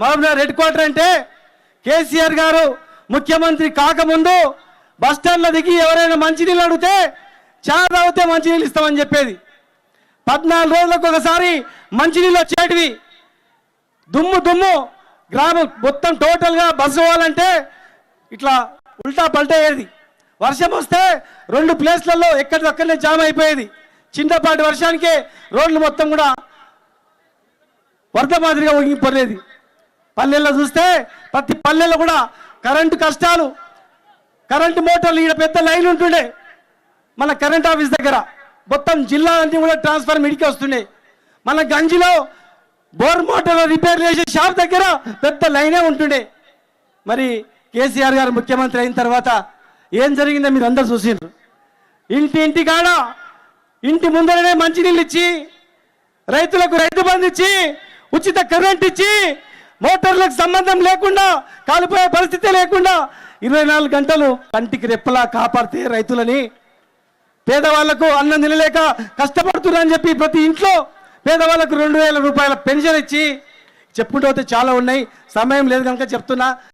Mahabubnagar head quarter అంటే కేసీఆర్ గారు ముఖ్యమంత్రి కాకముందు బస్ స్టాండ్లో దిగి ఎవరైనా మంచినీళ్ళు అడిగితే చా తాగితే మంచినీళ్ళు ఇస్తామని చెప్పేది. పద్నాలుగు రోజులకు ఒకసారి మంచినీళ్ళు వచ్చేటివి. దుమ్ము దుమ్ము గ్రామం మొత్తం టోటల్గా బస్సు పోవాలంటే ఇట్లా ఉల్టా పల్టా అయ్యేది. వర్షం వస్తే రెండు ప్లేస్లలో ఎక్కడిదక్కడనే జామ్ అయిపోయేది. చిన్నపాటి వర్షానికే రోడ్లు మొత్తం కూడా వరద మాదిరిగా ఒగిపోలేదు పల్లెల్లో చూస్తే ప్రతి పల్లెల్లో కూడా కరెంటు కష్టాలు కరెంటు మోటార్లు ఈడ పెద్ద లైన్ ఉంటుండే. మన కరెంట్ ఆఫీస్ దగ్గర మొత్తం జిల్లా అన్ని కూడా ట్రాన్స్ఫర్ ఇడికి వస్తుండే మన గంజిలో బోర్ మోటార్ రిపేర్ చేసే షాప్ దగ్గర పెద్ద లైనే ఉంటుండే. మరి కేసీఆర్ గారు ముఖ్యమంత్రి అయిన తర్వాత ఏం జరిగిందో మీరు అందరు చూసిండ్రు. ఇంటి ఇంటి కాడ ఇంటి ముందరనే మంచినీళ్ళు ఇచ్చి రైతులకు రైతు బంధు ఇచ్చి ఉచిత కరెంట్ ఇచ్చి మోటార్లకు సంబంధం లేకుండా కాలిపోయే పరిస్థితి లేకుండా ఇరవై నాలుగు గంటలు కంటికి రెప్పలా కాపాడితే రైతులని పేదవాళ్ళకు అన్నం తినలేక కష్టపడుతున్నారని చెప్పి ప్రతి ఇంట్లో పేదవాళ్ళకు రెండు వేల రూపాయల పెన్షన్ ఇచ్చి చెప్పుకుంటూ చాలా ఉన్నాయి. సమయం లేదు కనుక చెప్తున్నా.